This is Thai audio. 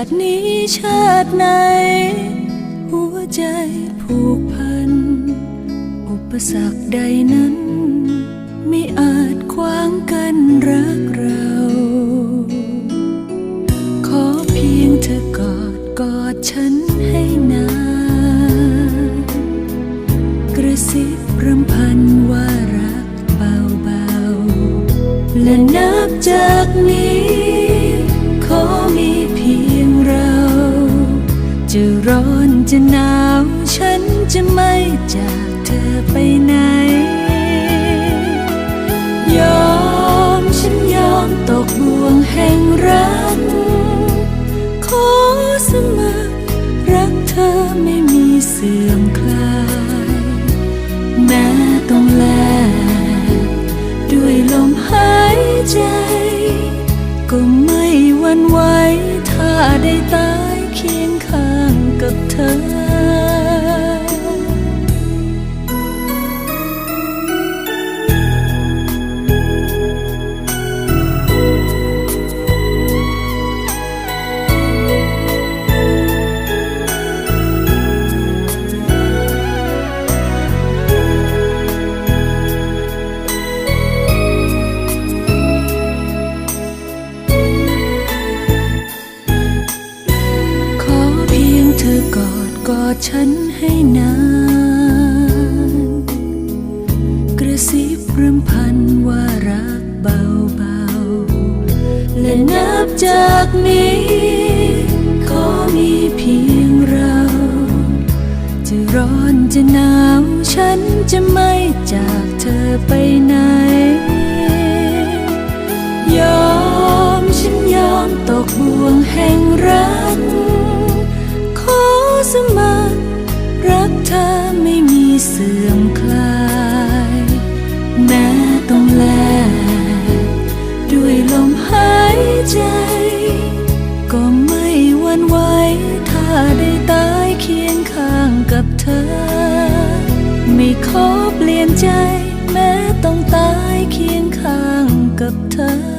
าตินี้ชาติไหน หัวใจผูกพัน อุปสรรคใดนั้น ไม่อาจขวางกันรักเรา ขอเพียงเธอกอดกอดฉันให้นานกระซิบรำพันว่ารักเบาๆและนับจากนี้ ฉันจะไม่จากเธอไปไหน ยอมฉันยอมตกบ่วงแห่งรัก ขอสมัครรักเธอไม่มีเสื่อมคลายแม้ต้องแลกด้วยลมหายใจ ก็ไม่หวันไหวถ้าได้ต กอดฉันให้นาน กระซิบรำพันว่ารักเบาๆ และนับจากนี้ ขอมีเพียงเรา จะร้อนจะหนาวฉันจะไม่จากเธอไปไหน ไม่ขอเปลี่ยนใจ แม้ต้องตายเคียงข้างกับเธอ